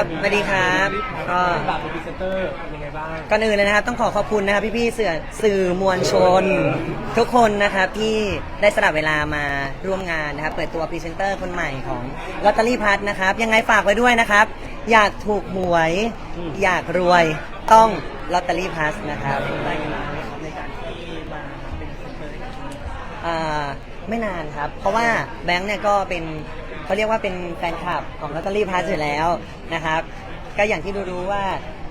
ครับสวัสดีครับก็บาทเป็นพรีเซนเตอร์เป็นยังไงบ้างก่อนอื่นเลยนะครับต้องขอขอบคุณนะครับพี่ๆสื่อสื่อมวลชน ทุกคนนะครับที่ได้สละเวลามาร่วมงานนะครับ เปิดตัวพรีเซนเตอร์คนใหม่ของลอตเตอรี่พัทนะครับยังไงฝากไว้ด้วยนะครับ อยากถูกหวย อยากรวยต้องลอตเตอรี่พัสนะครับได้เวลาไหมครับในการที่มาเป็นพรีเซนเตอร์ให้กับที่นี่อ่าไม่นานครับ เพราะว่าแบงค์เนี่ยก็เป็น เขาเรียกว่าเป็นแฟนคลับของลอตเตอรี่พาสอยู่แล้วนะครับ ก็อย่างที่รู้ว่า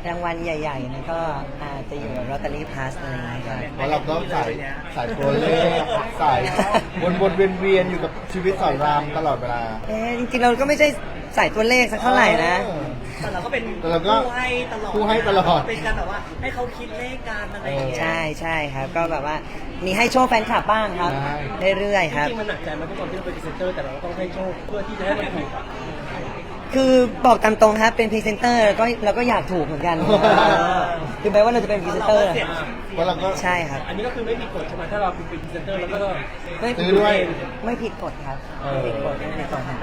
รางวัลใหญ่ๆนะก็อาจจะอยู่กับลอตเตอรี่พาสอะไรอย่างเงี้ยครับเพราะเราก็สายสายตัวเลขสายวนวนเวียนเวียนๆอยู่กับชีวิตสอนรามตลอดเวลา เอ๊ะจริงๆเราก็ไม่ใช่ใส่ตัวเลขสักเท่าไหร่นะเออแต่เราก็เป็นแต่เราก็ผู้ให้ตลอดผู้ให้ตลอด เป็นการแบบว่า ให้เขาคิดเลขการอะไรอย่างเงี้ยใช่ใช่ครับ ก็แบบว่ามีให้โชว์แฟนคลับบ้างครับเรื่อยๆครับ จริงๆมันหนักใจไหมทุกคนที่เราเป็นพรีเซนเตอร์แต่เราก็ต้องให้โชคเพื่อที่จะให้มันถูกอะ คือบอกตามตรงครับเป็นพรีเซนเตอร์ก็เราก็อยากถูกเหมือนกัน คือแม้ว่าเราจะเป็นพรีเซนเตอร์ เพราะเราก็ ใช่ครับ อันนี้ก็คือไม่มีกฎใช่ไหมถ้าเราเป็นพรีเซนเตอร์แล้วก็ไม่ซื้อด้วย ไม่ผิดกฎครับเออไม่ผิดกฎไม่ผิดกฎครับ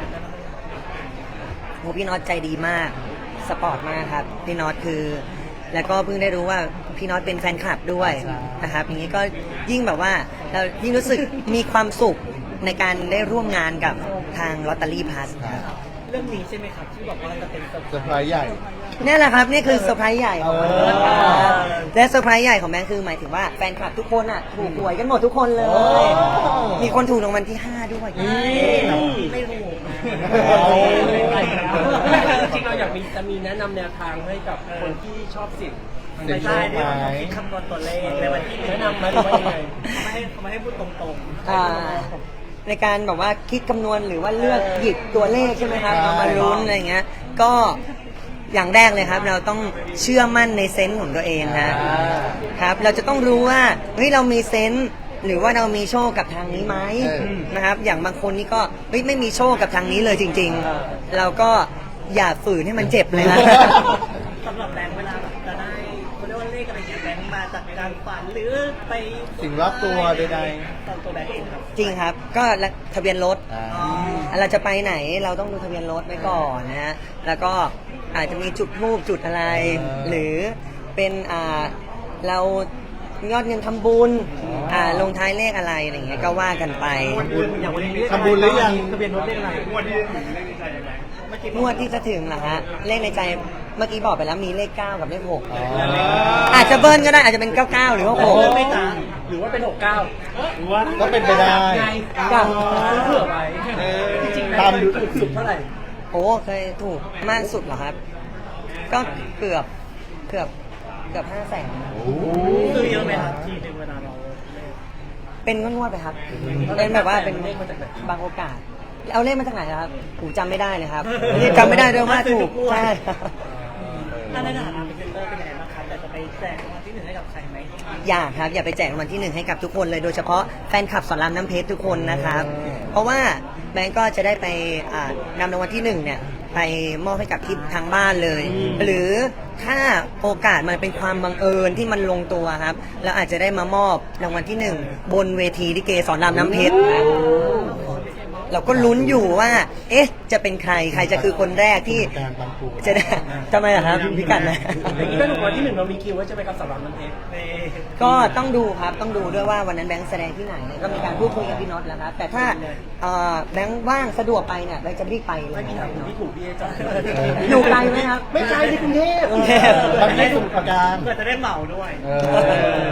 โหพี่น็อตใจดีมาก สปอร์ตมากครับ พี่น็อตคือ แล้วก็เพิ่งได้รู้ว่าพี่น็อตเป็นแฟนคลับด้วยนะครับ อย่างนี้ก็ยิ่งแบบว่าเรายิ่งรู้สึกมีความสุขในการได้ร่วมงานกับทางลอตเตอรี่พาสครับ เรื่องนี้ใช่ไหมครับที่บอกว่าจะเป็นเซอร์ไพรส์ใหญ่ นี่แหละครับ นี่คือเซอร์ไพรส์ใหญ่ของมันเออครับและเซอร์ไพรส์ใหญ่ของแบงค์คือหมายถึงว่าแฟนคลับทุกคนอะถูกหวยกันหมดทุกคนเลย มีคนถูกรางวัลที่ 5 ด้วย ไม่ถูกนะเอาจริงๆเราอยากมีจะมีแนะนำแนวทางให้กับคนที่ชอบเสิ่งเสี่ยงโชคไหมคิดคำนวณตัวเลขในวันที่แนะนำไหมหรือว่ายังไงเขาไม่ให้เขาไม่ให้พูดตรงๆอ่า ในการแบบว่าคิดคำนวณหรือว่าเลือกหยิบตัวเลขใช่ไหมครับใช่เอามาลุ้นอะไรเงี้ยก็อย่างแรกเลยครับ เราต้องเชื่อมั่นในเซนส์ของตัวเองนะครับ เราจะต้องรู้ว่าเฮ้ยเรามีเซนส์หรือว่าเรามีโชคกับทางนี้ไหมเออ นะครับ อย่างบางคนนี่ก็เฮ้ยไม่มีโชคกับทางนี้เลยจริง ๆ เราก็อย่าฝืนให้มันเจ็บเลยนะาจากการฝันหรือไปสิ่งรอบตัวใดตอนตัวแบงค์เองครับจริงครับ ก็ทะเบียนรถๆอ่าเราจะไปไหนเราต้องดูทะเบียนรถไว้ก่อนนะฮะ แล้วก็อาจจะมีจุดทูบจุดอะไรเออหรือเป็นอ่าเรายอดเงินทำบุญอ่าลงท้ายเลขอะไรอะไรอย่างเงี้ยก็ว่ากันไป อย่างวันนี้เลขทำบุญหรือยัง ทะเบียนรถเลขอะไรงวดที่ถึงเลขในใจยังไงเมื่อกี้งวดที่จะถึงเหรอฮะเลขในใจ เมื่อกี้บอกไปแล้วมีเลข 9 กับเลขอ๋อ6อาจจะเบิ้ลก็ได้อาจจะเป็น 99 หรือว่าโอ้ไม่6ต่างหรือว่าเป็นหกเก้าหรือว่าก็เป็นไปได้ ไงครับซื้อเผื่อไว้เออจริงๆตามดูถูกสุดเท่าไหร่โอ้เคยถูกมากสุดเหรอครับ ก็เกือบเกือบเกือบห้าแสนโอ้โหซื้อเยอะไหมครับทีหนึ่งเวลาเราเลขเป็นงวดๆไปครับ เป็นแบบว่าเป็นเลขมาจากไหน บางโอกาส เอาเลขมาจากไหนนะครับผมจำไม่ได้เลยครับจำไม่ได้ด้วยว่าถูกใช่ ถ้าในฐานะเป็นเซนเตอร์เป็นยังไงบ้างครับแต่จะไปแจกรางวัลที่หนึ่งให้กับใครไหมอยากครับอย่าไปแจกรางวัลที่หนึ่งให้กับทุกคนเลยโดยเฉพาะแฟนคลับสอนรามน้ำเพชรทุกคนนะครับ เพราะว่าแบงก์ก็จะได้ไปอ่านำรางวัลที่หนึ่งเนี่ยไปมอบให้กับที่ทางบ้านเลย หรือถ้าโอกาสมันเป็นความบังเอิญที่มันลงตัวครับแล้วอาจจะได้มามอบรางวัลที่หนึ่งบนเวทีลิเกสอนรามน้ำเพชรครับ เราก็ลุ้นอยู่ว่า เอ๊ะ จะเป็นใครใครจะคือคนแรกที่การบางปูจะได้ทำไมอะครับพี่กันนะอย่างนี้ก็ถูกวันที่หนึ่งเรามีคิวว่าจะไปกับสำหรับมันเองก็ต้องดูครับต้องดูด้วยว่าวันนั้นแบงค์แสดงที่ไหนเนี่ยก็มีการพูดคุยกับพี่น็อตแล้วครับแต่ถ้าเอ่อแบงค์ว่างสะดวกไปเนี่ยแบงค์จะรีบไปเลยไม่มีคทารังบที่ถูกพี่เอจ้าอยู่ไกลไหมครับ ไม่ไกลที่กรุงเทพกรุงเทพ บางที่สมุทรปราการเพื่อจะได้เหมาด้วยเอ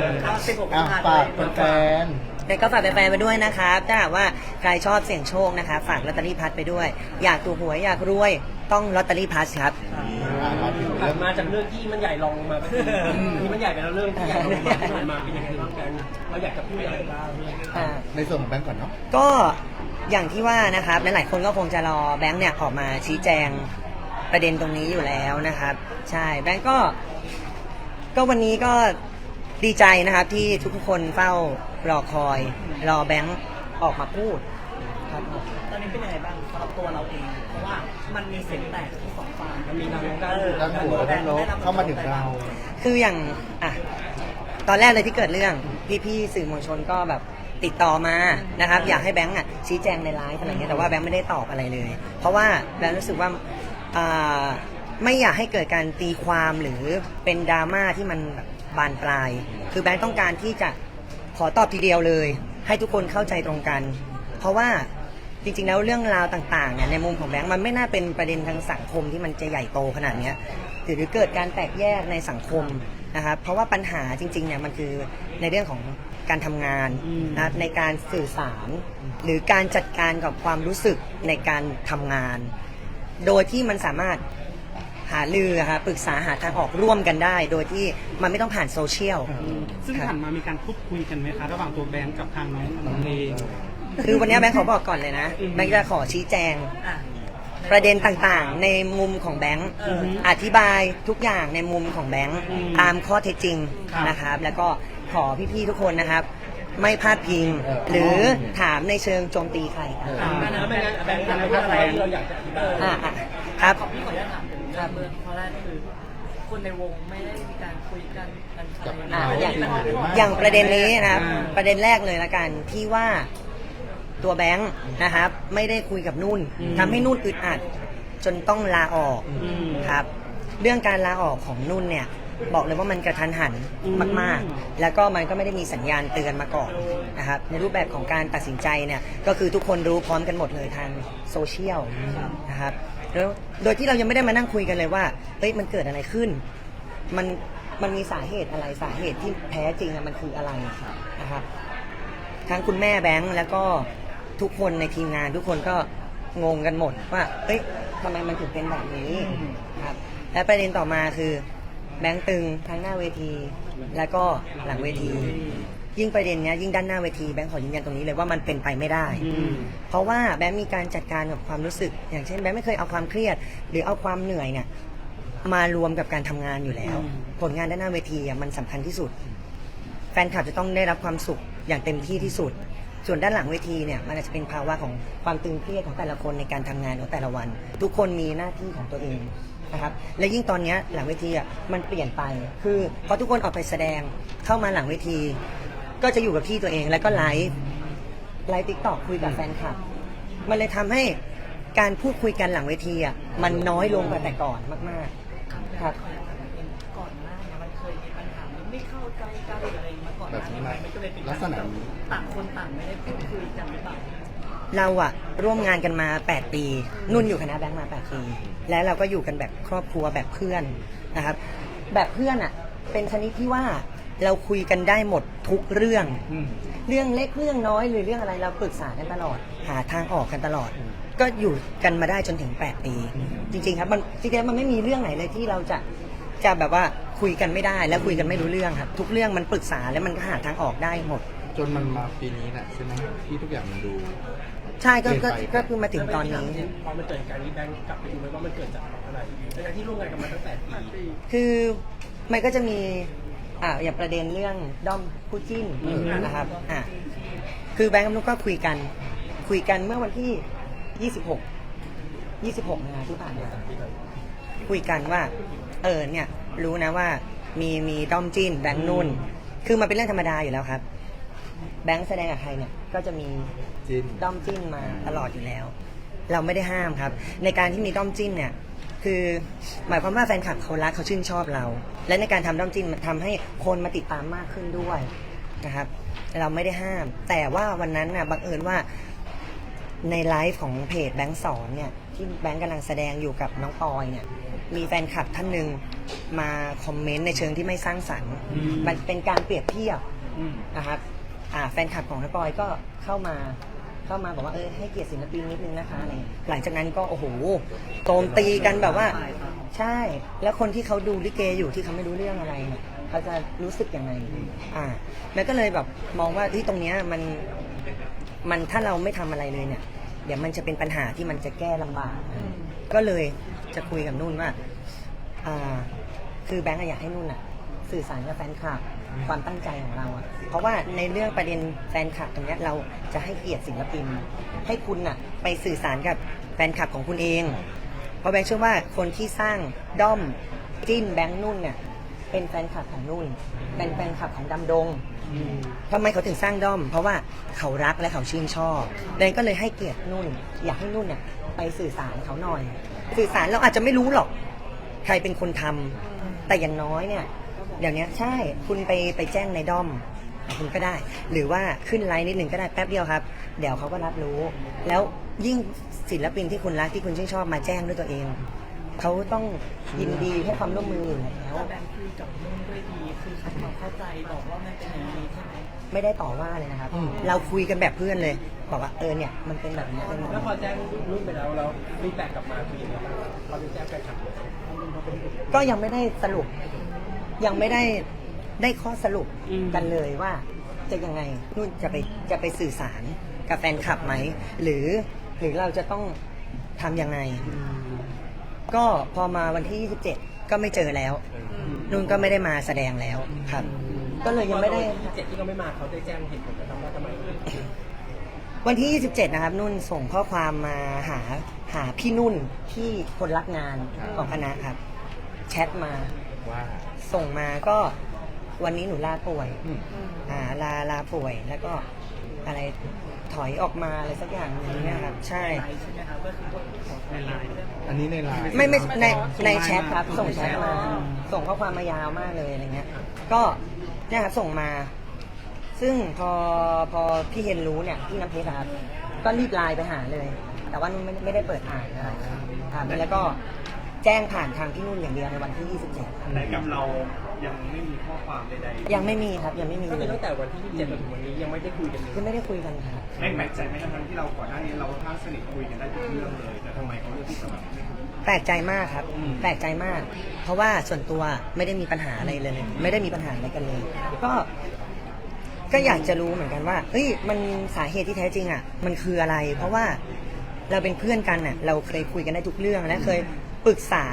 อ ครับสิบหกอะฝากแฟน แต่ก็ฝากแฟนๆไปด้วยนะครับถ้าหากว่าใครชอบเสี่ยงโชคนะคะ ฝากลอตเตอรี่พัดไปด้วย อยากถูกหวยอยากรวยต้องลอตเตอรี่พัดครับๆอะมาถึงผ่าเรื่นองมาจากเรื่องที่มันใหญ่ลองมานี่มันใหญ่ไปแล้วเรื่องที่ใหญ่ลงมาที่ผ่านมาเป็นยังไงบ้างกันเราอยากจะพูดอะไรบ้างอ่า ในส่วนของแบงก์ก่อนเนาะ ก็อย่างที่ว่านะครับหลายๆคนก็คงจะรอแบงค์เนี่ยออกมาชี้แจงประเด็นตรงนี้อยู่แล้วนะครับ ใช่แบงค์ก็ ก็วันนี้ก็ดีใจนะครับที่ทุกๆคนเฝ้า รอคอย รอแบงค์ออกมาพูดครับผม ตอนนี้เป็นยังไงบ้างสำหรับตัวเราเอง เพราะว่ามันมีเสียงแตกทั้งสองฝ่ายมันมีทางด้านด้านบวกและด้านลบเข้ามาถึงเรา คืออย่างอะตอนแรกเลยที่เกิดเรื่อง พี่ๆสื่อมวลชนก็แบบติดต่อมานะครับ อยากให้แบงค์อะชี้แจงในไลฟ์อะไรเงี้ยแต่ว่าแบงค์ไม่ได้ตอบอะไรเลย เพราะว่าแบงค์รู้สึกว่าอ่าไม่อยากให้เกิดการตีความหรือเป็นดราม่าที่มันแบบบานปลาย คือแบงค์ต้องการที่จะ ขอตอบทีเดียวเลย ให้ทุกคนเข้าใจตรงกัน เพราะว่าจริงๆแล้วเรื่องราวต่างๆเนี่ยในมุมของแบงค์มันไม่น่าเป็นประเด็นทางสังคมที่มันจะใหญ่โตขนาดนี้หรือเกิดการแตกแยกในสังคมนะครับเพราะว่าปัญหาจริงๆเนี่ยมันคือในเรื่องของการทำงานนะในการสื่อสาร หรือการจัดการกับความรู้สึกในการทำงาน โดยที่มันสามารถ หาลือค่ะปรึกษาหาทางออกร่วมกันได้ โดยที่มันไม่ต้องผ่านโซเชียล ซึ่งผ่านมามีการพูดคุยกันไหมคะ ระหว่างตัวแบงค์กับทางน้องน้องเองคือวันนี้แบงค์ขอบอกก่อนเลยนะ แบงค์จะขอชี้แจง ประเด็นต่างๆ ในมุมของแบงค์อธิบายทุกอย่างในมุมของแบงค์ตามข้อเท็จจริงนะครับ แล้วก็ขอพี่ๆทุกคนนะครับ ไม่พลาดพิง หรือถามในเชิงโจมตีใครครับถามนะไม่งั้นแบงค์จะพูดอะไรที่เราอยากจะอธิบาย อะอะครับพี่ขออนุญาตถามถึง การเมืองเพราะแรกคือคนในวงไม่ได้มีการคุยกันกันใครอ่าอย่างไม่ได้มีปัญหาอย่างประเด็นนี้นะครับประเด็นแรกเลยละกันที่ว่าตัวแบงค์นะครับ ไม่ได้คุยกับนุ่นทำให้นุ่นอึดอัด จนต้องลาออกครับ เรื่องการลาออกของนุ่นเนี่ย บอกเลยว่ามันกระทันหันมากๆ แล้วก็มันก็ไม่ได้มีสัญญาณเตือนมาก่อนนะครับ ในรูปแบบของการตัดสินใจเนี่ย ก็คือทุกคนรู้พร้อมกันหมดเลยทางโซเชียลนะครับ แล้วโดยที่เรายังไม่ได้มานั่งคุยกันเลยว่าเฮ้ยมันเกิดอะไรขึ้น มันมันมีสาเหตุอะไรสาเหตุที่แท้จริงอะมันคืออะไรนะครับทั้งคุณแม่แบงค์แล้วก็ทุกคนในทีมงานทุกคนก็งงกันหมดว่าเอ้ยทำไมมันถึงเป็นแบบนี้ครับและประเด็นต่อมาคือแบงค์ตึงทั้งหน้าเวที แล้วก็หลังเวที ยิ่งประเด็นเนี้ยยิ่งด้านหน้าเวทีแบงค์ขอยืนยันตรงนี้เลยว่ามันเป็นไปไม่ได้ เพราะว่าแบงค์มีการจัดการกับความรู้สึก อย่างเช่นแบงค์ไม่เคยเอาความเครียด หรือเอาความเหนื่อยเนี่ยมารวมกับการทำงานอยู่แล้ว ผลงานด้านหน้าเวทีอะมันสำคัญที่สุด แฟนคลับจะต้องได้รับความสุขอย่างเต็มที่ที่สุด ส่วนด้านหลังเวทีเนี่ยมันอาจจะเป็นภาวะของความตึงเครียดของแต่ละคนในการทำงานของแต่ละวัน ทุกคนมีหน้าที่ของตัวเองนะครับและยิ่งตอนเนี้ยหลังเวทีอะมันเปลี่ยนไป คือพอทุกคนออกไปแสดงเข้ามาหลังเวที ก็จะอยู่กับที่ตัวเองแล้วก็ไลฟ์ไลฟ์ติ๊กตอกคุยกับแฟนคลับ มันเลยทำให้การพูดคุยกันหลังเวทีอะมันน้อยลงกว่าแต่ก่อนมาก ๆ ครับ ก่อนหน้าเนี่ยมันเคยมีปัญหาไม่เข้าใจกันหรืออะไรมาก่อนหแบบน้านี้นี้ไหมมันก็เลยเป็นลักษณะนี้ ต่างคนต่างไม่ได้พูดคุยกันหรือเปล่าเราอะร่วมงานกันมา 8 ปี นุ่นอยู่คณะแบงค์มา 8 ปี และเราก็อยู่กันแบบครอบครัวแบบเพื่อนนะครับ แบบเพื่อนอะเป็นชนิดที่ว่า เราคุยกันได้หมดทุกเรื่องเรื่องเล็กเรื่องน้อยหรือเรื่องอะไรเราปรึกษากันตลอด หาทางออกกันตลอดก็อยู่กันมาได้จนถึง 8 ปีจริง ๆ ครับมันจริงๆแล้วมันไม่มีเรื่องไหนเลยที่เราจะจะแบบว่าคุยกันไม่ได้แล้วคุยกันไม่รู้เรื่องครับ ทุกเรื่องมันปรึกษาแล้วมันก็หาทางออกได้หมด จนมันมาปีนี้แหละใช่ไหมที่ทุกอย่างมันดู ใช่ก็ก็เปลี่ยนไป ก็คือมาถึงตอนนี้ พอมันเกิดการนี้แบงค์กลับไปดูไหมว่ามันเกิดจากอะไรทั้งที่ร่วมงานกันมาตั้งแต่ปีคือมันก็จะมี อ่าอย่างประเด็นเรื่องด้อมคู่จิ้นนะครับอ่าคือแบงค์กับนุกก็คุยกัน คุยกันเมื่อวันที่ 26 26นะที่ผ่านมาคุยกันว่า เออเนี่ย รู้นะว่ามีมีด้อมจิ้นแบงค์นุ่น คือมันเป็นเรื่องธรรมดาอยู่แล้วครับ แบงค์แสดงกับใครเนี่ย ก็จะมีจินด้อมจิ้นมาตลอดอยู่แล้ว เราไม่ได้ห้ามครับ ในการที่มีด้อมจิ้นเนี่ยคือหมายความว่าแฟนคลับเขารักเขาชื่นชอบเรา และในการทำด้อมจิ้นมันทำให้คนมาติดตามมากขึ้นด้วยนะครับ เราไม่ได้ห้าม แต่ว่าวันนั้นน่ะบังเอิญว่าในไลฟ์ของเพจแบงค์สอนเนี่ยที่แบงค์กำลังแสดงอยู่กับน้องปอยเนี่ยมีแฟนคลับท่านหนึ่งมาคอมเมนต์ในเชิงที่ไม่สร้างสรรค์ มันเป็นการเปรียบเทียบนะครับอ่าแฟนคลับของน้าปอยก็เข้ามา เข้ามาบอกว่าเออให้เกียรติศิลปินนิดนึงนะคะอะไรอย่างเงี้ยหลังจากนั้นก็โอ้โหโจมตีกันแบบว่า ใช่ แล้วคนที่เขาดูลิเกอยู่ที่เขาไม่รู้เรื่องอะไรเนี่ยเขาจะรู้สึกยังไง อ่าแล้วก็เลยแบบมองว่าที่ตรงเนี้ยมันมันถ้าเราไม่ทำอะไรเลยเนี่ย เดี๋ยวมันจะเป็นปัญหาที่มันจะแก้ลำบาก ก็เลยจะคุยกับนุ่นว่าอ่า คือแบงก์อะอยากให้นุ่นอะสื่อสารกับแฟนคลับ ความตั้งใจของเราอะเพราะว่าในเรื่องประเด็นแฟนคลับตรงเนี้ยเราจะให้เกียรติศิลปิน ให้คุณอะไปสื่อสารกับแฟนคลับของคุณเอง เพราะแบงค์เชื่อว่าคนที่สร้างด้อมจิ้นแบงค์นุ่นเนี่ยเป็นแฟนคลับของนุ่น เป็นแฟนคลับของดำดงทำไมเขาถึงสร้างด้อม เพราะว่าเขารักและเขาชื่นชอบแบงก็เลยให้เกียรตินุ่น อยากให้นุ่นเนี่ยไปสื่อสารเขาหน่อย สื่อสารเราอาจจะไม่รู้หรอก ใครเป็นคนทำแต่อย่างน้อยเนี่ย เดี๋ยวนี้ใช่คุณไปไปแจ้งในด้อมคุณก็ได้ หรือว่าขึ้นไลน์นิดหนึ่งก็ได้แป๊บเดียวครับ เดี๋ยวเขาก็รับรู้ แล้วยิ่งศิลปินที่คุณรักที่คุณชื่นชอบมาแจ้งด้วยตัวเอง เขาต้องยินดีให้ความร่วมมืออยู่แล้วแบงค์คุยกับนุ่นด้วยดีคือทำความเข้าใจบอกว่ามันเป็นอย่างนี้ใช่ไหมไม่ได้ต่อว่าเลยนะครับ เราคุยกันแบบเพื่อนเลย บอกว่าเออเนี่ยมันเป็นแบบนี้เป็นแบบแล้วพอนี้แจ้งรุ่นไปแล้วเราฟีดแบ็กกลับมาคือยังไงบ้างเราเป็นแจ้งแฟนคลับเลยก็ยังไม่ได้สรุป ยังไม่ได้ได้ข้อสรุปกันเลยว่า จะยังไงนุ่นจะไปจะไปสื่อสารกับแฟนคลับไหม หรือหรือเราจะต้องทำยังไง ก็พอมาวันที่ 27 ก็ไม่เจอแล้ว นุ่นก็ไม่ได้มาแสดงแล้วครับ ก็เลยยังไม่ได้ที่เจ็ดที่เขาไม่มาเขาได้แจ้งเหตุผลนะครับว่าทำไมวันที่ 27 นะครับ นุ่นส่งข้อความมาหาหาพี่นุ่นที่คนรักงานของคณะครับ แชทมาว่า ส่งมาก็วันนี้หนูลาป่วยอืมอ่าลาลาป่วยแล้วก็อะไรถอยออกมาอะไรสักอย่างหนึงเนี่ยครับใช่ไลน์ใช่ไหมครับก็คือในไลน์อันนี้ในไลน์ไม่ไม่ในในส่งไลน์แชทครับมาส่งแชทมา ส่งข้อความมายาวมากเลยอะไรเงี้ย ก็เนี่ยครับส่งมา ซึ่งพอพอพี่เฮนรู้เนี่ยพี่น้ำเพชรอะครับก็รีบไลน์ไปหาเลย แต่ว่านุ่นไม่ไม่ได้เปิดอ่านอะไรครับแล้วก็ แจ้งผ่านทางพี่นุ่นอย่างเดียวในวันที่27ครับแต่กับเรายังไม่มีข้อความใดยังไม่มีครับยังไม่มีก็เลคือยตั้งแต่วันที่ 27จนถึงวันนี้ยังไม่ได้คุยกันเลยยังไม่ได้คุยกันครับ ๆไม่แปลกใจไหมทั้งๆที่เราก่อนหน้านี้เราทั้งสนิทคุยกันได้ทุกเรื่องเลย แต่ทำไมเขาเลือกที่จะแบบไม่คุย แปลกใจมากครับแปลกใจมาก เพราะว่าส่วนตัวไม่ได้มีปัญหาอะไรเลย ไม่ได้มีปัญหาอะไรกันเลย ก็ ก็อยากจะรู้เหมือนกันว่า เอ้ย มันสาเหตุที่แท้จริงอะ มันคืออะไร เพราะว่าเราเป็นเพื่อนกันอะ เราเคยคุยกันได้ทุกเรื่องและเคย ปรึกษา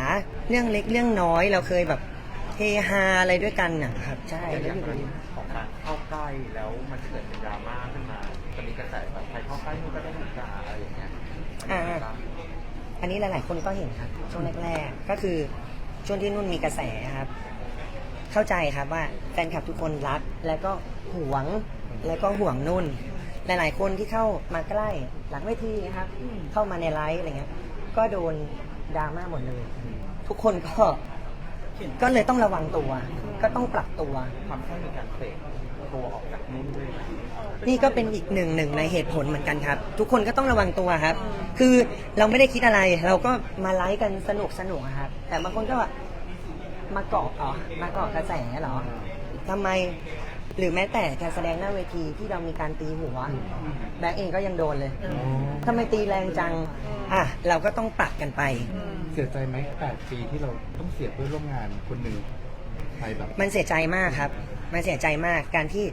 เรื่องเล็กเรื่องน้อยเราเคยแบบเฮฮาอะไรด้วยกันน่ะครับ ใช่แล้วอยู่ดีของการเข้าใกล้แล้วมันเกิดเป็นดราม่าขึ้นมาจะมีกระแสแบบใครเข้าใกล้นู่นก็ได้ถูกด่าอะไรอย่างเงี้ยอ่าอันนี้หลาย ๆ คนก็เห็นครับช่วงแรก ๆ ก็คือช่วงที่นุ่นมีกระแสครับ เข้าใจครับว่าแฟนคลับทุกคนรัก แล้วก็หวงแล้วก็ห่วงนุ่น หลาย ๆ คนที่เข้ามาใกล้หลังเวทีนะครับ เข้ามาในไลฟ์อะไรเงี้ย ก็โดน ดราม่าหมดเลย ทุกคนก็ก็เลยต้องระวังตัว ก็ต้องปรับตัวทำให้มีการเสกตัวออกจากนู่นด้วยไหมนี่ก็เป็นอีกหนึ่งหนึ่งในเหตุผลเหมือนกันครับ ทุกคนก็ต้องระวังตัวครับ คือเราไม่ได้คิดอะไร เราก็มาไลฟ์กันสนุกสนุกอะครับ แต่บางคนก็ว่ามาเกาะอ๋อมาเกาะกระแสเหรอทำไม หรือแม้แต่การแสดงหน้าเวทีที่เรามีการตีหัว แบงค์เองก็ยังโดนเลยทำไมตีแรงจัง อะ เราก็ต้องปรับกันไป เสียใจไหมแปดปีที่เราต้องเสียเพื่อนร่วมงานคนหนึ่งไปแบบ มันเสียใจมากครับ มันเสียใจมากการที่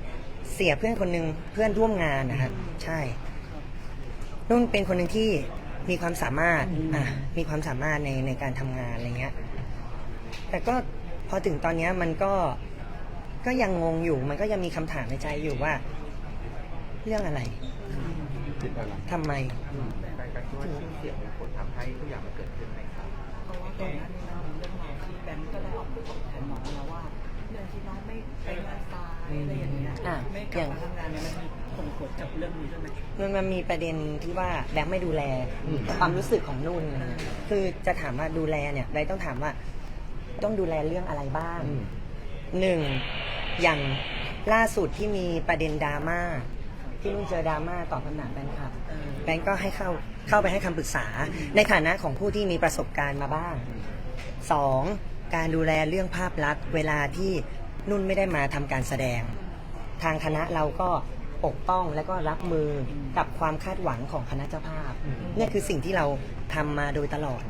เสียเพื่อนคนหนึ่งเพื่อนร่วมงานนะครับ ใช่นุ่นเป็นคนหนึ่งที่มีความสามารถ อะ มีความสามารถในในการทำงานอะไรเงี้ย แต่ก็พอถึงตอนเนี้ยมันก็ ก็ยังงงอยู่ มันก็ยังมีคำถามในใจอยู่ว่า เรื่องอะไรผิดอะไรทำไม แต่การคิดว่าชื่อเสียงเป็นผลทำให้ทุกอย่างมันเกิดขึ้นไหมครับ เพราะว่าก่อนหน้านี้เรามีเรื่องราวที่แบงค์ก็ได้ออกมาบอกแทนน้องแล้วว่าเรื่องที่น้องไม่ไปงานซ้ายอะไรอย่างเงี้ยอะไม่กลับมาทำงานเนี่ยมันมีผลกดกับเรื่องนี้ด้วยไหม มันมันมีประเด็นที่ว่าแบงค์ไม่ดูแลอืม ความรู้สึกของนุ่นอะไรเงี้ยคือจะถามว่าดูแลเนี่ยใบต้องถามว่า ต้องดูแลเรื่องอะไรบ้าง อืม หนึ่งอย่างล่าสุดที่มีประเด็นดราม่าที่นุ่นเจอดราม่าตอบคำถามแบงค์ครับเออแบงค์ก็ให้เข้าเข้าไปให้คำปรึกษา ในฐานะของผู้ที่มีประสบการณ์มาบ้างสองการดูแลเรื่องภาพลักษณ์ เวลาที่นุ่นไม่ได้มาทำการแสดง ทางคณะเราก็ปกป้องและก็รับมือกับความคาดหวังของคณะเจ้าภาพเนี่ยคือสิ่งที่เราทำมาโดยตลอด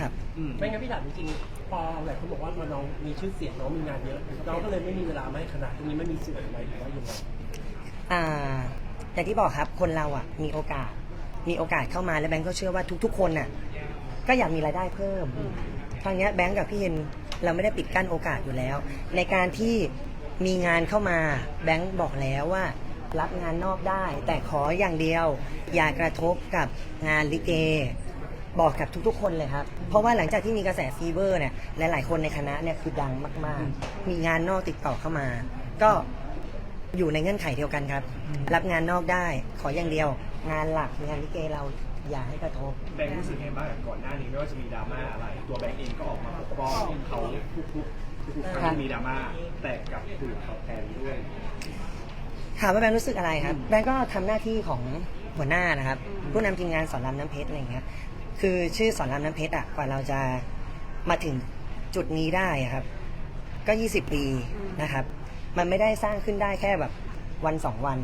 ครับไม่งั้นพี่ถามจริง ๆพอหลายคนบอกว่าน้องมีชื่อเสียงน้องมีงานเยอะน้องก็เลยไม่มีเวลาไม่ขนาดตรงนี้ไม่มีส่วนไหมหรือว่ายังไงอ่าอย่างที่บอกครับคนเราอะมีโอกาส มีโอกาสเข้ามาแล้วแบงก์ก็เชื่อว่าทุก ๆ คนน่ะก็อยากมีรายได้เพิ่มทางเนี้ยแบงก์กับพี่เฮนเราไม่ได้ปิดกั้นโอกาสอยู่แล้ว ในการที่มีงานเข้ามาแบงก์บอกแล้วว่า รับงานนอกได้ แต่ขออย่างเดียว อย่ากระทบกับงานลิเก บอกกับทุกๆ คนเลยครับ เพราะว่าหลังจากที่มีกระแสฟีเวอร์เนี่ยหลายๆ คนในคณะเนี่ยคือดังมากๆ มีงานนอกติดต่อเข้ามา ก็อยู่ในเงื่อนไขเดียวกันครับ รับงานนอกได้ขออย่างเดียว งานหลักงานลิเกเราอย่าให้กระทบ แบงค์รู้สึกไงบ้างกับก่อนหน้านี้ไม่ว่าจะมีดราม่าอะไร ตัวแบงค์เองก็ออกมาปกป้องเขาทุกๆทุกๆครั้งที่มีดราม่าแต่กลับถูกเขาแทนด้วย ถามว่าแบงค์รู้สึกอะไรครับ แบงค์ก็ทำหน้าที่ของหัวหน้านะครับ ผู้นำทีมงานสอนรามน้ำเพชรอะไรอย่างเงี้ย คือชื่อสอนรามน้ำเพชรอะกว่าเราจะมาถึงจุดนี้ได้ครับ ก็ 20 ปีนะครับ มันไม่ได้สร้างขึ้นได้แค่แบบวันสองวัน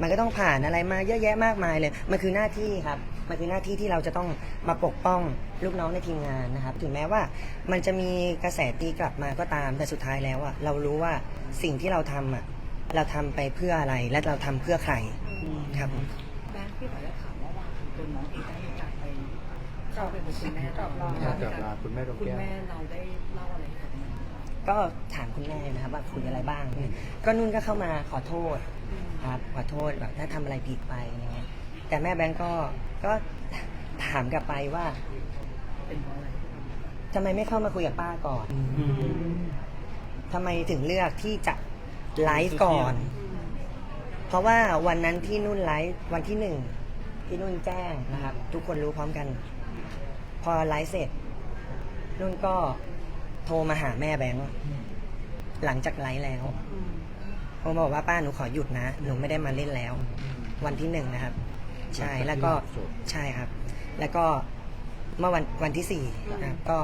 มันก็ต้องผ่านอะไรมาเยอะแยะมากมายเลย มันคือหน้าที่ครับ มันคือหน้าที่ที่เราจะต้องมาปกป้องลูกน้องในทีมงานนะครับ ถึงแม้ว่ามันจะมีกระแสตีกลับมาก็ตาม แต่สุดท้ายแล้วอะเรารู้ว่าสิ่งที่เราทำอะเราทำไปเพื่ออะไร และเราทำเพื่อใครครับแบงค์พี่ขอจะถามว่าว่าตัวน้องเองได้ มีการไปเข้าไปเป็นคุณแม่ตอบรองอยากกลับลาคุณแม่ดวงคุณแก้วแม่เราได้เล่าอะไรให้กับน้องก็ถามคุณแม่นะครับว่าคุยอะไรบ้าง ก็นุ่นก็เข้ามาขอโทษครับขอโทษแบบถ้าทำอะไรผิดไปอะไรเงี้ยแต่แม่แบงก์ก็ก็ถามกลับไปว่าเป็นเพราะอะไรทำไมไม่เข้ามาคุยกับป้าก่อนทำไมถึงเลือกที่จะไลฟ์ก่อน เพราะว่าวันนั้นที่นุ่นไลฟ์วันที่หนึ่งที่นุ่นแจ้งนะครับ ทุกคนรู้พร้อมกัน พอไลฟ์เสร็จนุ่นก็โทรมาหาแม่แบงค์หลังจากไลฟ์แล้วผมบอกว่าป้าหนูขอหยุดนะ หนูไม่ได้มาเล่นแล้ว วันที่หนึ่งนะครับ ใช่แล้วก็ใช่ครับ แล้วก็เมื่อวันวันที่สี่นะครับก็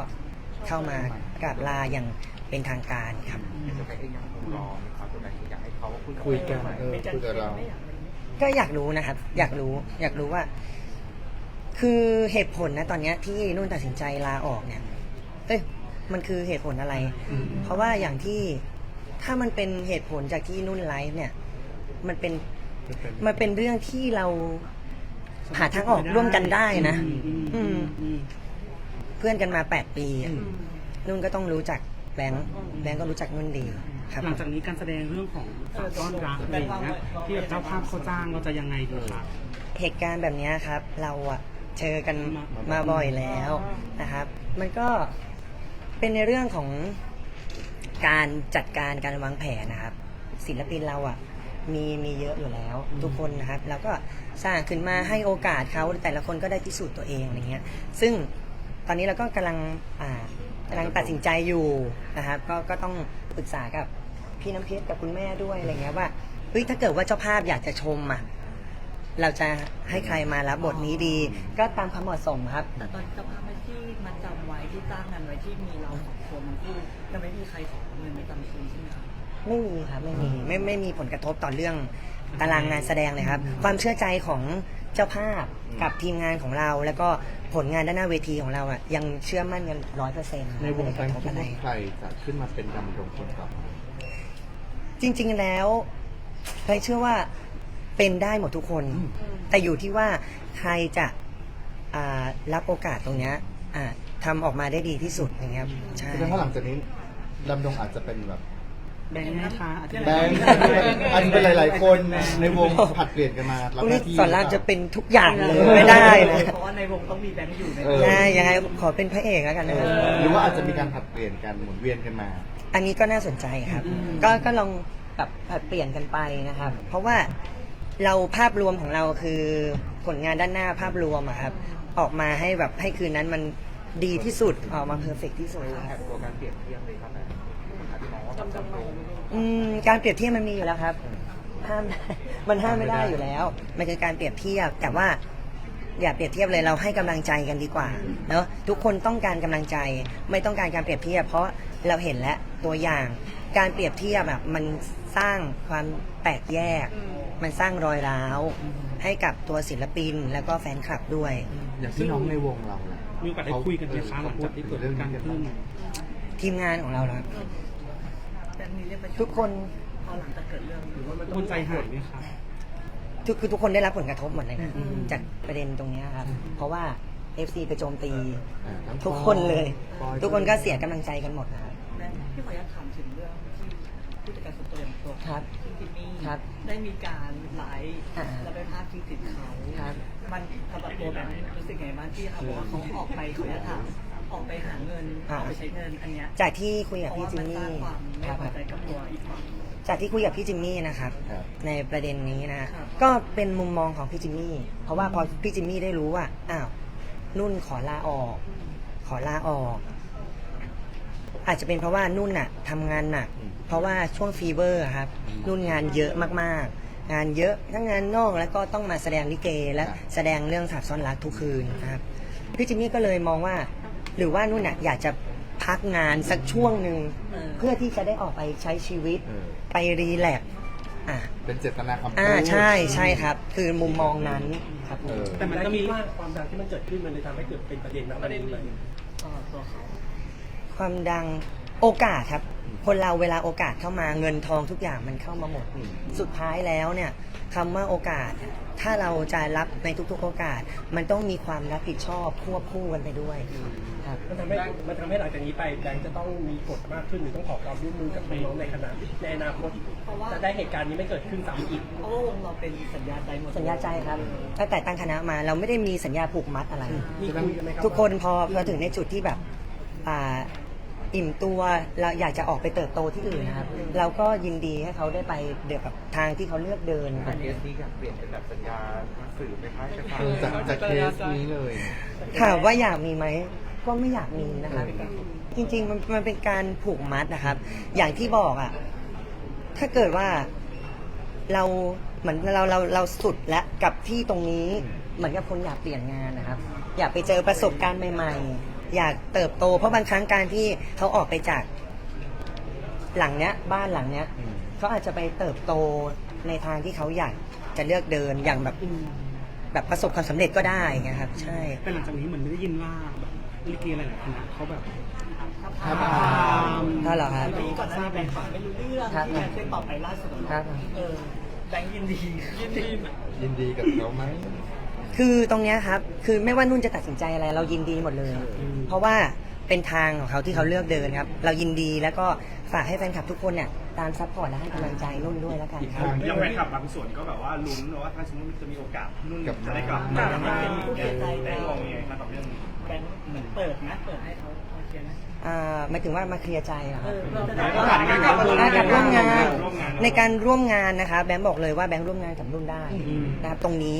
เข้ามากราบลาอย่างเป็นทางการครับตัวแบงค์เองยังคงรอไหมครับตัวแบงค์อยากให้เขาคุยกับคุยกันไหมเออคุยกับเรา ก็อยากรู้นะครับ อยากรู้ อยากรู้ว่า คือเหตุผลนะตอนเนี้ยที่นุ่นตัดสินใจลาออกเนี่ย เอ้ยมันคือเหตุผลอะไรเพราะว่าอย่างที่ถ้ามันเป็นเหตุผลจากที่นุ่นไลฟ์เนี่ย มันเป็นมันเป็นเรื่องที่เราหาทางออกร่วมกันได้นะ อืม เพื่อนกันมาแปดปีอะนุ่นก็ต้องรู้จักแบงค์แบงค์ก็รู้จักนุ่นดีครับหลังจากนี้การแสดงเรื่องของฝากต้อนรับอะไรอย่างเงี้ยที่แบบเจ้าภาพเขาจ้างเราจะยังไงดีครับ เหตุการณ์แบบเนี้ยครับ เราอะ เจอกันมาบ่อยแล้วนะครับ มันก็เป็นในเรื่องของการจัดการการวางแผนนะครับ ศิลปินเราอะมีมีเยอะอยู่แล้ว ทุกคนนะครับเราก็สร้างขึ้นมาให้โอกาสเขาแต่ละคนก็ได้พิสูจน์ตัวเองอะไรเงี้ยซึ่งตอนนี้เราก็กำลังอ่ากำลังตัดสินใจอยู่นะครับก็ก็ต้องปรึกษากับพี่น้ำเพชรกับคุณแม่ด้วยอะไรเงี้ยว่าเฮ้ยถ้าเกิดว่าเจ้าภาพอยากจะชมอะ เราจะให้ใครมารับบทนี้ดี ก็ตามความเหมาะสมครับ แต่ตอนเจ้าภาพไม่ที่มันจำไว้ที่จ้างงานไว้ที่มีเราสองคนมันพูดยังไม่มีใครขอเงินไม่จำคืนใช่ไหมคะไม่มีครับไม่มีไม่ไม่มีผลกระทบต่อเรื่องตารางงานแสดงเลยครับ ความเชื่อใจของเจ้าภาพกับทีมงานของเรา แล้วก็ผลงานด้านหน้าเวทีของเราอะยังเชื่อมั่นกันร้อยเปอร์เซ็นต์ในวงไม่การได้กระทบคิดอะไรว่าใครจะขึ้นมาเป็นดำรงคนต่อไปจริง ๆแล้วใครเชื่อว่า เป็นได้หมดทุกคน แต่อยู่ที่ว่าใครจะอ่ารับโอกาสตรงเนี้ยอ่าทำออกมาได้ดีที่สุดอย่างเงี้ยครับใช่ แสดงว่าหลังจากนี้ดำรงอาจจะเป็นแบบแบงค์นะคะอาจจะแบงค์อาจจะเป็นหลาย ๆ คนในวงผัดเปลี่ยนกันมารับพรุ่งหนี้น้าที่ สอนรามจะเป็นทุกอย่างเลยไม่ได้นะเพราะว่าในวงต้องมีแบงค์อยู่ในเออ ใช่ยังไงขอเป็นพระเอกแล้วกันนะหรือว่าอาจจะมีการผัดเปลี่ยนกันหมุนเวียนกันมา อันนี้ก็น่าสนใจครับ ก็ก็ลองแบบผลัดเปลี่ยนกันไปนะครับ เพราะว่า เราภาพรวมของเราคือผลงานด้านหน้าภาพรวมอะครับออกมาให้แบบให้คืนนั้นมันดีที่สุดออกมาเพอร์เฟกที่สุดครับ ตัวการเปรียบเทียบเลยครับแต่คนที่มองว่าแบบจำลองอืมการเปรียบเทียบมันมีอยู่แล้วครับห้ามมันห้ามไม่ได้อยู่แล้ว มันคือการเปรียบเทียบแต่ว่า อย่าเปรียบเทียบเลยเราให้กำลังใจกันดีกว่าเนอะทุกคนต้องการกำลังใจ ไม่ต้องการการเปรียบเทียบ เพราะเราเห็นแล้วตัวอย่าง การเปรียบเทียบแบบมันสร้างความแตกแยกมั นสร้างรอยร้าว ให้กับตัวศิลปินแล้วก็แฟนคลับด้วย อย่างที่น้องในวงเราแหละมีโอกาสได้คุยกันไหมคะหลังจากที่เกิดเรื่องการขึ้นทีมงานของเราครับแบงค์นี้เรียกไปทุกคนพอหลังจากเกิดเรื่องคนใจหายไหมคะทุกคือทุกคนได้รับผลกระทบหมดเลยนะจากประเด็นตรงเนี้ยครับ เพราะว่า FC ไปโจมตีอ่าทั้งทุกคนเลยปอยทุกคนก็เสียกำลังใจกันหมดนะครับแบงค์พี่ขออนุญาตถามถึงเรื่องที่ผู้จัดการส่วนตัวอย่างตัวครับพี่ จิมมี่ครับได้มีการไลฟ์อ่าแล้วไปพาดพิงถึงเขาครับ มันสำหรับตัวแบงค์รู้สึกไงบ้างที่เขาบอกว่าเขาออกไปขออนุญาตถามออกไปหาเงินออ่าอกไปใช้เงินอันเนี้ยจากที่คุยกับเพราะพี่ว่าจิมัมนสร้างมี่ความไม่ครับพอใจกับตัวอีกฝั่ง จากที่คุยกับพี่จิมมี่นะครับครับ ในประเด็นนี้นะ ครับ ก็เป็นมุมมองของพี่จิมมี่เพราะว่าพอพี่จิมมี่ได้รู้ว่าอ้าวนุ่นขอลาออก ขอลาออก อาจจะเป็นเพราะว่านุ่นน่ะทำงานหนัก เพราะว่าช่วงฟีเวอร์อะครับ นุ่นงานเยอะมากๆ งานเยอะทั้งงานนอกแล้วก็ต้องมาแสดงลิเก และแสดงเรื่องสาบซ้อนรักทุกคืนนะครับพี่จิมมี่ก็เลยมองว่า หรือว่านุ่นน่ะอยากจะพักงานสักช่วงหนึ่งเออ เพื่อที่จะได้ออกไปใช้ชีวิตเออไปรีแลกซ์อะเป็นเจตนาคำพูดอ่าใช่ใช่ครับ คือมุมมองนั้นครับผเอม อ แต่มันก็มีคิดว่าความดังที่มันเกิดขึ้นมันเลยทำให้เกิดเป็นประเด็นนะประเด็นนี้เอ่อตัวเขา ความดังโอกาสครับ คนเราเวลาโอกาสเข้ามาเงินทองทุกอย่างมันเข้ามาหมดอืมสุดท้ายแล้วเนี่ยคำว่าโอกาส ถ้าเราจะรับในทุกๆโอกาส มันต้องมีความรับผิดชอบควบคู่กันไปด้วยครับ มันทำให้มันทำให้หลังจากนี้ไปแบงค์จะต้องมีกฎมากขึ้นหรือต้องขอความร่วมมือกับน้องๆในคณะในอนาคตจะได้เหตุการณ์นี้ไม่เกิดขึ้นซ้ำอีกเพราะว่าวงเราเป็นสัญญาใจหมดสัญญาใจครับตั้งแต่ตั้งคณะมาเราไม่ได้มีสัญญาผูกมัดอะไรมีคุยกันไหมครับทุกคนพอพอถึงในจุดที่แบบอ่า อิ่มตัวเราอยากจะออกไปเติบโตที่อื่นนะครับ เราก็ยินดีให้เขาได้ไปเดือกับทางที่เขาเลือกเดินแต่เคสนี้อยากเปลี่ยนเป็นแบบสัญญาหนังสือไปให้จะฟังเออจากจากเคสนี้เลย ถามว่าอยากมีไหมก็ไม่อยากมีนะครับจริง ๆ มันมันเป็นการผูกมัดนะครับ อย่างที่บอกอะถ้าเกิดว่าเราเหมือนเราเราเราสุดแล้วกับที่ตรงนี้ เหมือนกับคนอยากเปลี่ยนงานนะครับ อยากไปเจอประสบการณ์ใหม่ ๆ อยากเติบโต เพราะบางครั้งการที่เขาออกไปจากหลังเนี้ย บ้านหลังเนี้ยอืมเขาอาจจะไปเติบโตในทางที่เขาอยากจะเลือกเดินอย่างแบบแบบประสบความสำเร็จก็ได้ไงครับ ใช่แต่หลังจากนี้เหมือนไม่ได้ยินว่าแบบลิเกหลายๆคณะเขาแบบถ้าพาถ้าเหรอครับที่ก่อนหน้านี้แบงค์ฟังไม่รู้เรื่องครับที่แบงค์เคยตอบไปล่าสุดอะครับเออแบงค์ยินดียินดียินดีกับเขาไหม คือตรงเนี้ยครับ คือไม่ว่านุ่นจะตัดสินใจอะไร เรายินดีหมดเลย เพราะว่าเป็นทางของเขาที่เขาเลือกเดินครับ เรายินดีแล้วก็ฝากให้แฟนคลับทุกคนเนี่ยตามซัพพอร์ตและให้กำลังใจนุ่นด้วยแล้วกันอีกคทารับงยังแฟนคลับบางส่วนก็แบบว่าลุ้นว่าถ้าสมมติจะมีโอกาสนุ่นจะได้กลับมาไหมได้มองยังไงครับกับเรื่องนี้แบงค์เหมือนเปิดนะเปิดให้เขามาเคลียร์นะอ่าหมายถึงว่ามาเคลียร์ใจเหรอครับเราจะโอกาสในการอ่ากับร่วมงานร่วมงานในการร่วมงานนะคะแบงค์บอกเลยว่าแบงค์ร่วมงานกับนุ่นได้นะครับตรงนี้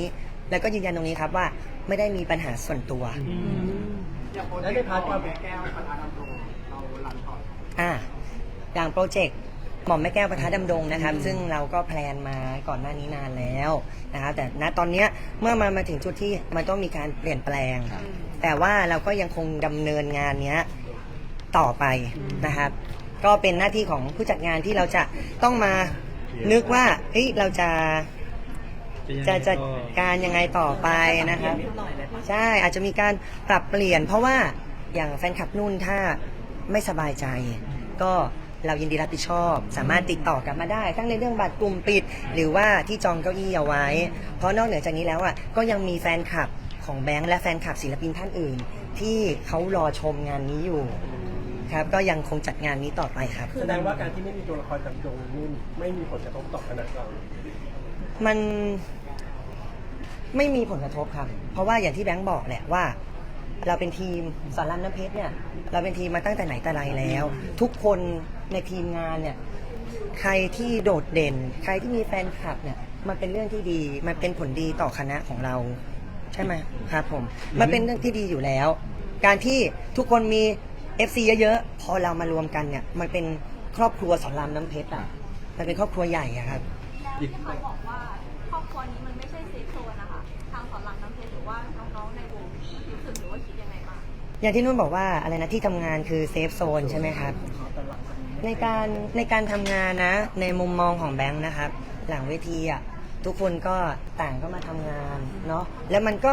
แล้วก็ยืนยันตรงนี้ครับว่าไม่ได้มีปัญหาส่วนตัวและในพาร์ทความอ่าอย่างโปรเจกต์หม่อมแม่แก้วประทัดดำดงนะครับ ซึ่งเราก็แพลนมาก่อนหน้านี้นานแล้วนะครับแต่ณตอนเนี้ยเมื่อมามาถึงจุดที่มันต้องมีการเปลี่ยนแปลงครับแต่ว่าเราก็ยังคงดำเนินงานเนี้ยต่อไปนะครับ ก็เป็นหน้าที่ของผู้จัดงานที่เราจะต้องมานึกว่าเฮ้ยเราจะ จะจัดการยังไงต่อไปนะครับนิดหน่อยเลยปะใช่อาจจะมีการปรับเปลี่ยน เพราะว่าอย่างแฟนคลับนุ่นถ้าไม่สบายใจ ก็เรายินดีรับผิดชอบ สามารถติดต่อกลับมาได้ ทั้งในเรื่องบัตรกลุ่มปิด หรือว่าที่จองเก้าอี้เอาไว้ เพราะนอกเหนือจากนี้แล้วอะก็ยังมีแฟนคลับของแบงค์และแฟนคลับศิลปินท่านอื่น ที่เขารอชมงานนี้อยู่ครับก็ยังคงจัดงานนี้ต่อไปครับ แสดงว่าการที่ไม่มีตัวละครจำยงนุ่นไม่มีผลกระทบต่อคณะเรา มันไม่มีผลกระทบครับ เพราะว่าอย่างที่แบงค์บอกแหละว่า เราเป็นทีมสอนรามน้ำเพชรเนี่ย เราเป็นทีมมาตั้งแต่ไหนแต่ไรแล้ว ทุกคนในทีมงานเนี่ย ใครที่โดดเด่น ใครที่มีแฟนคลับเนี่ย มันเป็นเรื่องที่ดี มันเป็นผลดีต่อคณะของเรา ใช่ไหมครับผม มันเป็นเรื่องที่ดีอยู่แล้ว การที่ทุกคนมี FC เยอะๆ พอเรามารวมกันเนี่ย มันเป็นครอบครัวสอนรามน้ำเพชรอะ มันเป็นครอบครัวใหญ่อะครับ แล้วที่เขาบอกว่า อย่างที่นุ่นบอกว่าอะไรนะที่ทำงานคือเซฟโซนใช่ไหมครับ ในการในการทำงานนะ ในมุมมองของแบงค์นะครับ หลังเวทีอะทุกคนก็ต่างก็มาทำงานเนาะแล้วมันก็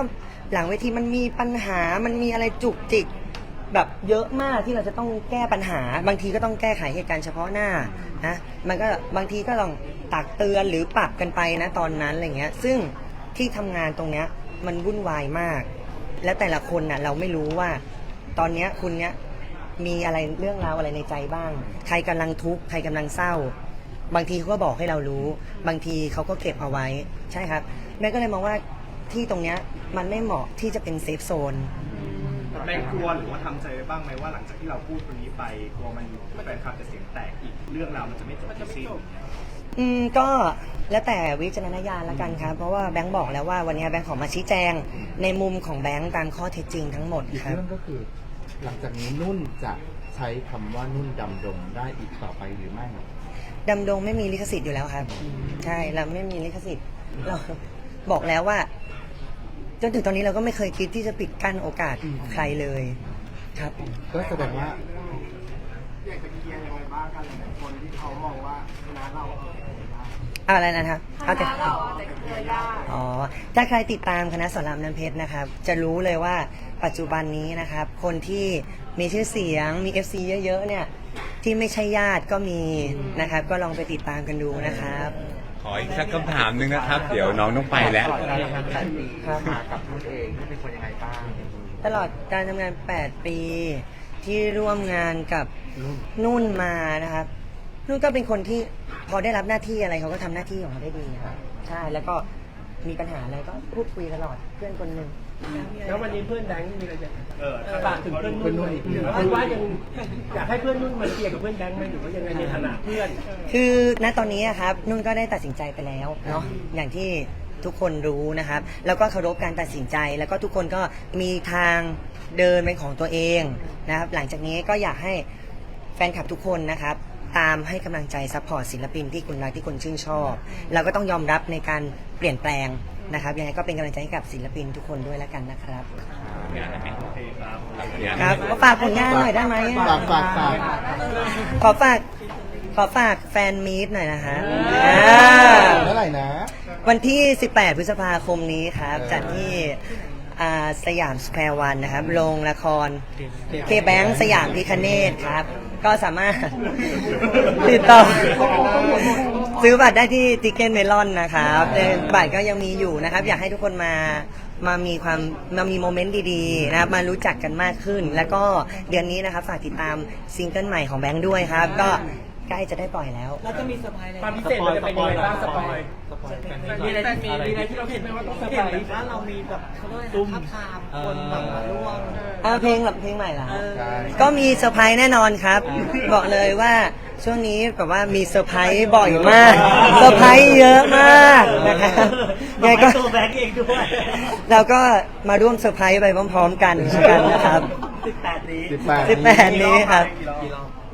หลังเวทีมันมีปัญหามันมีอะไรจุกจิก แบบเยอะมากที่เราจะต้องแก้ปัญหา บางทีก็ต้องแก้ไขเหตุการณ์เฉพาะหน้านะมันก็บางทีก็ต้องตักเตือนหรือปรับกันไปนะตอนนั้นอะไรเงี้ย ซึ่งที่ทำงานตรงเนี้ยมันวุ่นวายมาก และแต่ละคนน่ะเราไม่รู้ว่า ตอนเนี้ยคุณเนี้ยมีอะไรเรื่องราวอะไรในใจบ้าง ใครกำลังทุกข์ใครกำลังเศร้า บางทีเขาก็บอกให้เรารู้ บางทีเขาก็เก็บเอาไว้ ใช่ครับ แม่ก็เลยมองว่าที่ตรงเนี้ยมันไม่เหมาะที่จะเป็นเซฟโซนแบงค์กลัวหรือว่าทำใจไว้บ้างไหมว่าหลังจากที่เราพูดตรงนี้ไปกลัวมันแฟนคลับจะเสียงแตกอีกเรื่องราวมันจะไม่จบที่สิ้นอืมก็แล้วแต่วิจารณญาณละกันครับ เพราะว่าแบงค์บอกแล้วว่าวันนี้แบงค์ขอมาชี้แจงในมุมของแบงค์ตามข้อเท็จจริงทั้งหมดอีกครับ เรื่องก็คือ หลังจากนี้นุ่นจะใช้คำว่านุ่นดำดงได้อีกต่อไปหรือไม่ดำดงไม่มีลิขสิทธิ์อยู่แล้วครับ ใช่เราไม่มีลิขสิทธิ์เราบอกแล้วว่า จนถึงตอนนี้เราก็ไม่เคยคิดที่จะปิดกั้นโอกาสใครเลยครับ ก็แสดงว่าอะไรนะครับเอาแต่อ๋อ ถ้าใครติดตามคณะสอนรามน้ำเพชรนะครับ จะรู้เลยว่าปัจจุบันนี้นะครับ คนที่มีชื่อเสียง มี FC เยอะๆเนี่ย ที่ไม่ใช่ญาติก็มีนะครับ ก็ลองไปติดตามกันดูนะครับ ขออีกสักคำถามหนึ่งนะครับ เดี๋ยวน้องต้องไปแล้ว ตลอดการทำงานแปดปีครับมากับนุ่นเองนุ่นเป็นคนยังไงบ้าง ตลอดการทำงาน 8 ปี ที่ร่วมงานกับนุ่นมานะครับ นุ่นก็เป็นคนที่พอได้รับหน้าที่อะไรเขาก็ทำหน้าที่ของเขาได้ดีนะครับใช่แล้วก็มีปัญหาอะไรก็พูดคุยตลอดเพื่อนคนหนึ่ง แล้ววันนี้เพื่อนแบงค์มีอะไรจะเออฝากถึงเพื่อนนุ่นหน่อยหรือว่ายังอยากให้เพื่อนนุ่นมาเคลียร์กับเพื่อนแบงค์ไหมหรือว่ายังไงในฐานะเพื่อน คือณตอนนี้อะครับนุ่นก็ได้ตัดสินใจไปแล้วเนาะอย่างที่ทุกคนรู้นะครับ แล้วก็เคารพการตัดสินใจ แล้วก็ทุกคนก็มีทางเดินเป็นของตัวเองนะครับ หลังจากนี้ก็อยากให้แฟนคลับทุกคนนะครับ ตามให้กำลังใจซัพพอร์ตศิลปินที่คุณรักที่คุณชื่นชอบ เราก็ต้องยอมรับในการเปลี่ยนแปลงนะครับยังไงก็เป็นกำลังใจให้กับศิลปินทุกคนด้วยแล้วกันนะครับ ครับก็ฝากผลงานหน่อยได้ไหมอะฝากฝากฝากขอฝากขอฝากแฟนมีตหน่อยนะฮะเมื่อไหร่นะ วันที่ 18 พฤษภาคมนี้ครับเออจัดที่อ่าสยามสแควร์วันนะครับ โรงละครเคแบงสยามพิคเนตครับ ก็สามารถ ติดต่อ ซื้อบัตรได้ที่ติเก t เมลอนนะครับเออบัตรก็ยังมีอยู่นะครับ อยากให้ทุกคนมามามีความมามีโมเมนต์ดีๆนะครับมารู้จักกันมากขึ้น แล้วก็เดือนนี้นะครับฝากติดตามซิงเกิลใหม่ของแบงค์ด้วยครับ ก็ ใกล้จะได้ปล่อยแล้ว แล้วจะมีเซอร์ไพรส์อะไรความพิเศษมันจะเป็นยังไงบ้างสปอยมีอะไรมีมีอะไรที่เราเห็นไหมว่าต้องเซอร์ไพรส์ว่าเรามีแบบเขาเรียกอะไรนะทับทามคนแบบมาร่วมอ่าเพลงหลับเพลงใหม่เหรอเออใช่ก็มีเซอร์ไพรส์แน่นอนครับ บอกเลยว่าช่วงนี้แบบว่ามีเซอร์ไพรส์บ่อยมาก เซอร์ไพรส์เยอะมากนะครับยังไงก็ตัวแบงค์เองด้วยเราก็มาร่วมเซอร์ไพรส์ไปพร้อม ๆ กันกันนะครับ 18 นี้ 18 18นี้ครับ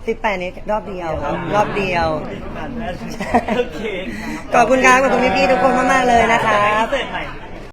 18นี้รอบเดียวครับ รอบเดียว โอเคขอบคุณครับขอบคุณพี่ๆทุกคนมากๆเลยนะครับ เสร็จใหม่